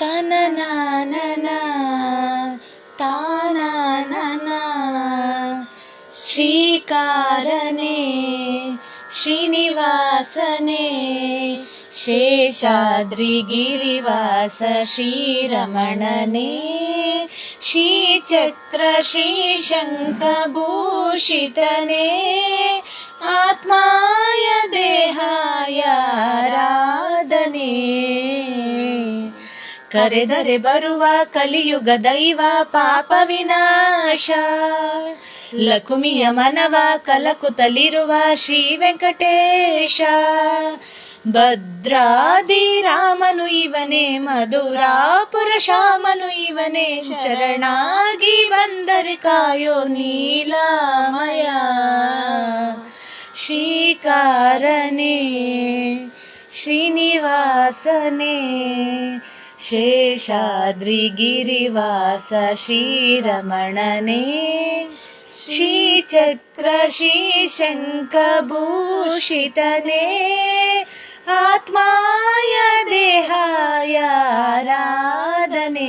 तननानन तानान श्रीकारने श्रीनिवासने शेषाद्रिगिरिवास श्रीरमणने श्रीचक्र श्रीशङ्कभूषितने आत्माय देहायाराधने ಕರೆದರೆ ಬರುವ ಕಲಿಯುಗ ದೈವ ಪಾಪ ವಿನಾಶ. ಲಕುಮಿಯ ಮನವ ಕಲಕುತಲಿರುವ ಶ್ರೀ ವೆಂಕಟೇಶ. ಭದ್ರಾದಿ ರಾಮನು ಇವನೇ, ಮಧುರಾಪುರ ಶಾಮನು ಇವನೇ, ಶರಣಾಗಿ ಬಂದರೆ ಕಾಯೋ ನೀಲಮಯ. ಶ್ರೀಕಾರನೇ, ಶ್ರೀನಿವಾಸನೆ शेषाद्रिगिरिवास श्रीरमणने श्रीचक्रशीशङ्कभूषितने आत्माय देहाय आराधने